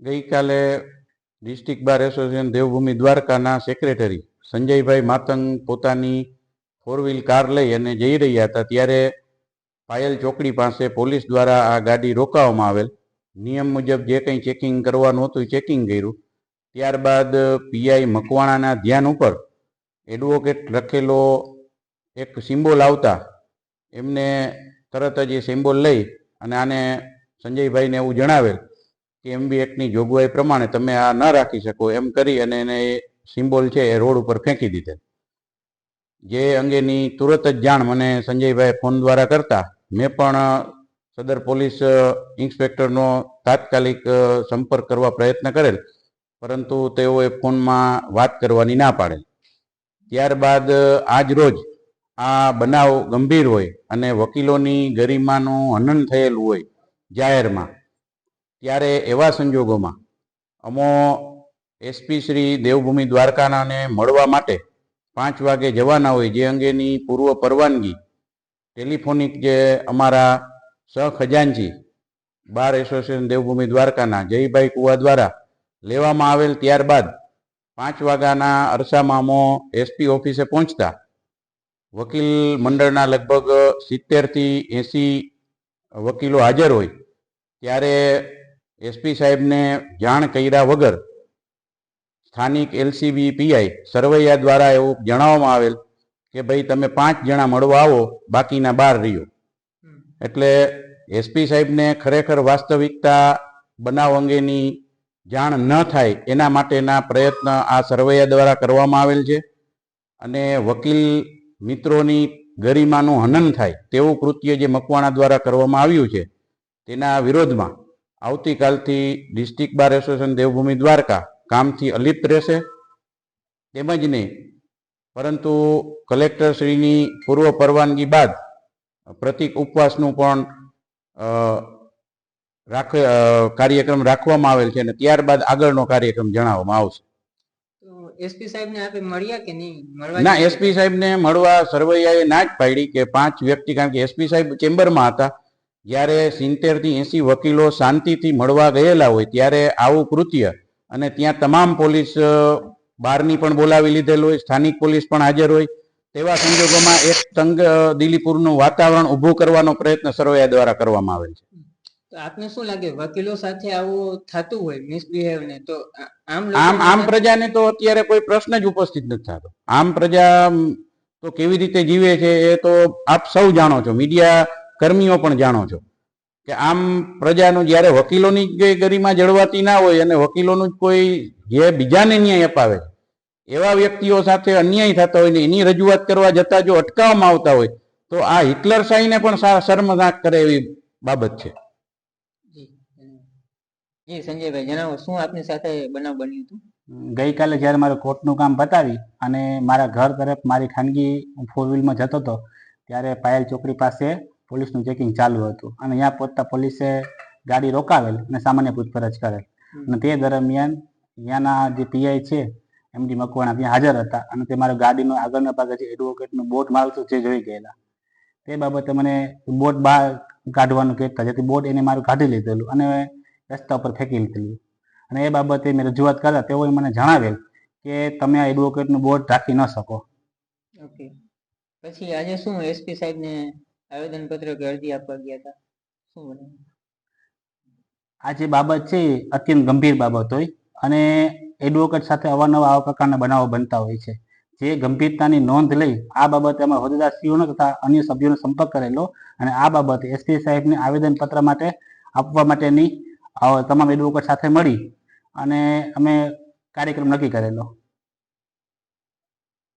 ગઈકાલે district bar association Devbhumi દ્વારકાના secretary સંજયભાઈ માતંગ પોતાની ફોર વ્હીલ કાર લઈ અને જઈ રહ્યા હતા ત્યારે પાયલ ચોકડી પાસે પોલીસ દ્વારા આ ગાડી રોકાવવામાં આવેલ. નિયમ મુજબ જે કંઈ ચેકિંગ કરવાનું હતું એ ચેકિંગ કર્યું. ત્યારબાદ પીઆઈ મકવાણાના ધ્યાન ઉપર એડવોકેટ લખેલો એક સિમ્બોલ આવતા એમને તરત જ એ સિમ્બોલ લઈ અને આને સંજયભાઈને એવું જણાવેલ કે એમબી એક્ટની જોગવાઈ પ્રમાણે તમે આ ન રાખી શકો એમ કરી અને એને એ સિમ્બોલ છે એ રોડ ઉપર ફેંકી દીધેલ. જે અંગેની તુરત જ જાણ મને સંજયભાઈ ફોન દ્વારા કરતા મેં પણ સદર પોલીસ ઇન્સ્પેક્ટરનો તાત્કાલિક સંપર્ક કરવા પ્રયત્ન કરેલ, પરંતુ તેઓએ ફોનમાં વાત કરવાની ના પાડેલ. ત્યારબાદ આજ રોજ આ બનાવ ગંભીર હોય અને વકીલોની ગરિમાનું હનન થયેલું હોય જાહેરમાં, ત્યારે એવા સંજોગોમાં અમો એસપી શ્રી દેવભૂમિ દ્વારકાનાને મળવા માટે પાંચ વાગે જવાના હોય, જે અંગેની પૂર્વ પરવાનગી, ટેલિફોનિક જે અમારા સહખજાનજી બાર એસોસિએશન દેવભૂમિ દ્વારકાના જયભાઈ કુવા દ્વારા લેવામાં આવેલ ત્યારબાદ પાંચ વાગ્યાના અરસામાં અમો એસપી ઓફિસે પહોંચતા વકીલ મંડળના લગભગ સિત્તેરથી એંસી વકીલો હાજર હોય ત્યારે એસપી સાહેબને જાણ કર્યા વગર સ્થાનિક એલસીબી પીઆઈ સરવૈયા દ્વારા એવું જણાવવામાં આવેલ કે ભાઈ તમે પાંચ જણા મળવા આવો બાકીના બાર રહ્યો. એટલે એસપી સાહેબને ખરેખર વાસ્તવિકતા બનાવ અંગેની જાણ ન થાય એના માટેના પ્રયત્ન આ સરવૈયા દ્વારા કરવામાં આવેલ છે. અને વકીલ મિત્રોની ગરિમાનું હનન થાય તેવું કૃત્ય જે મકવાણા દ્વારા કરવામાં આવ્યું છે, તેના વિરોધમાં આવતીકાલથી district bar association Devbhumi Dwarka કામથી અલિપ્ત રહેશે. તેમજ નહીં, પરંતુ કલેક્ટરશ્રીની પૂર્વ પરવાનગી બાદ પ્રતિક ઉપવાસનું પણ રાખ કાર્યક્રમ રાખવામાં આવેલ છે અને ત્યારબાદ આગળનો કાર્યક્રમ જણાવવામાં આવશે. એસપી સાહેબને આપે મળ્યા કે નહીં? મળવા ના એસપી સાહેબને મળવા સરવૈયાએ ના જ પાડી કે પાંચ વ્યક્તિ કારણ કે એસપી સાહેબ ચેમ્બરમાં હતા. જ્યારે સિત્તેરથી એસી વકીલો શાંતિથી મળવા ગયેલા હોય ત્યારે આવું કૃત્ય અને ત્યાં તમામ પોલીસ બહારની પણ બોલાવી લીધેલ હોય સ્થાનિક પોલીસ પણ હાજર હોય તેવા સંજોગોમાં એક તંગ દિલીપુરનું વાતાવરણ ઊભું કરવાનો પ્રયત્ન સરવૈયા દ્વારા કરવામાં આવેલ છે. આપને શું લાગે વકીલો સાથે આવું થતું હોય મિસબિહેવ ને તો આમ આમ આમ પ્રજાને તો અત્યારે કોઈ પ્રશ્ન જ ઉપસ્થિત નથી થતો આમ પ્રજા તો કેવી રીતે જીવે છે એ તો આપ સૌ જાણો છો મીડિયા કર્મીઓ પણ જાણો છો કે આમ પ્રજાનું જ્યારે વકીલોની જ ગરિમા જળવાતી ના હોય અને વકીલોનું જ કોઈ જે બીજાને ન્યાય અપાવે એવા વ્યક્તિઓ સાથે અન્યાય થતા હોય ને એની રજૂઆત કરવા જતા જો અટકાવવામાં આવતા હોય તો આ હિટલર શાહીને પણ શર્મનાક કરે એવી બાબત છે. જી સંજયભાઈ જણાવો શું આપની સાથે બનાવ બન્યું હતું? ગઈકાલે જ્યારે મારું કોર્ટનું કામ પતાવી અને મારા ઘર તરફ મારી ખાનગી ફોર વ્હીલમાં જતો હતો ત્યારે પાયલ ચોકડી પાસે પોલીસનું ચેકિંગ ચાલુ હતું. અને ત્યાં પહોંચતા પોલીસે ગાડી રોકાવેલ અને સામાન્ય પૂછપરછ કરેલ. અને તે દરમિયાન ત્યાંના જે પીઆઈ છે એમડી મકવાણા ત્યાં હાજર હતા અને તે મારા ગાડીનો આગળના ભાગે જે એડવોકેટનું બોટ મારતું જે જોઈ ગયેલા. તે બાબતે મને બોટ બહાર કાઢવાનું કહેતા જેથી બોટ એને મારું કાઢી લીધેલું. અને રસ્તા ઉપર ફેંકી લીધેલી અને એ બાબતે મેં રજૂઆત કરતા તેઓએ મને જણાવેલ કે તમે આ એડવોકેટનું બોર્ડ રાખી ન શકો. ઓકે પછી આજે શું એસપી સાહેબને આવેદન પત્ર કે અરજી આપવા ગયા હતા? શું બને? આ જે બાબત છે અત્યંત ગંભીર બાબત હોય અને એડવોકેટ સાથે અવારનવાર આવા પ્રકારના બનાવો બનતા હોય છે. જે ગંભીરતાની નોંધ લઈ આ બાબતે અમે હોદ્દેદારશ્રીઓનો તથા અન્ય સભ્યોનો સંપર્ક કરેલો અને આ બાબતે એસપી સાહેબને આવેદનપત્ર માટે આપવા માટેની તમામ એડવોકેટ સાથે મળી અને અમે કાર્યક્રમ નક્કી કરેલો.